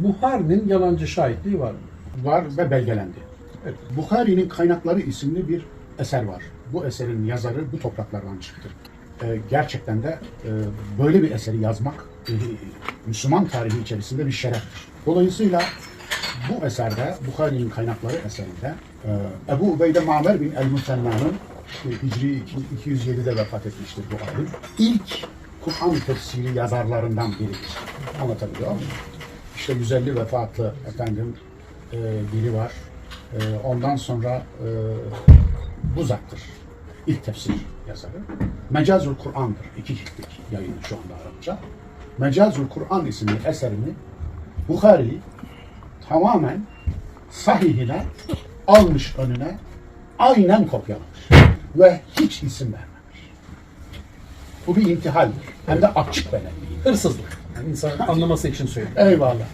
Buhari'nin yalancı şahitliği var mı? var ve belgelendi. Evet. Bukhari'nin Kaynakları isimli bir eser var. Bu eserin yazarı bu topraklardan çıktı. Ee, gerçekten de e, böyle bir eseri yazmak e, Müslüman tarihi içerisinde bir şereftir. Dolayısıyla bu eserde, Bukhari'nin Kaynakları eserinde e, Ebu Ubeyde Mamer bin el-Musenna'nın e, Hicri 207'de vefat etmiştir bu alim. İlk Kur'an tefsiri yazarlarından biridir. Anlatabiliyor muyum? İşte 150 vefatlı efendim e, biri var. E, ondan sonra e, bu zattır. İlk tefsir yazarı. Mecazül Kur'an'dır. İki ciltlik yayını şu anda Arapça. Mecazül Kur'an isimli eserini Bukhari tamamen sahihine almış önüne aynen kopyalamış. Ve hiç isim vermemiş. Bu bir intihaldir. Hem de açık ve net. Hırsızlık. Yani insan anlaması için söylüyorum. Eyvallah.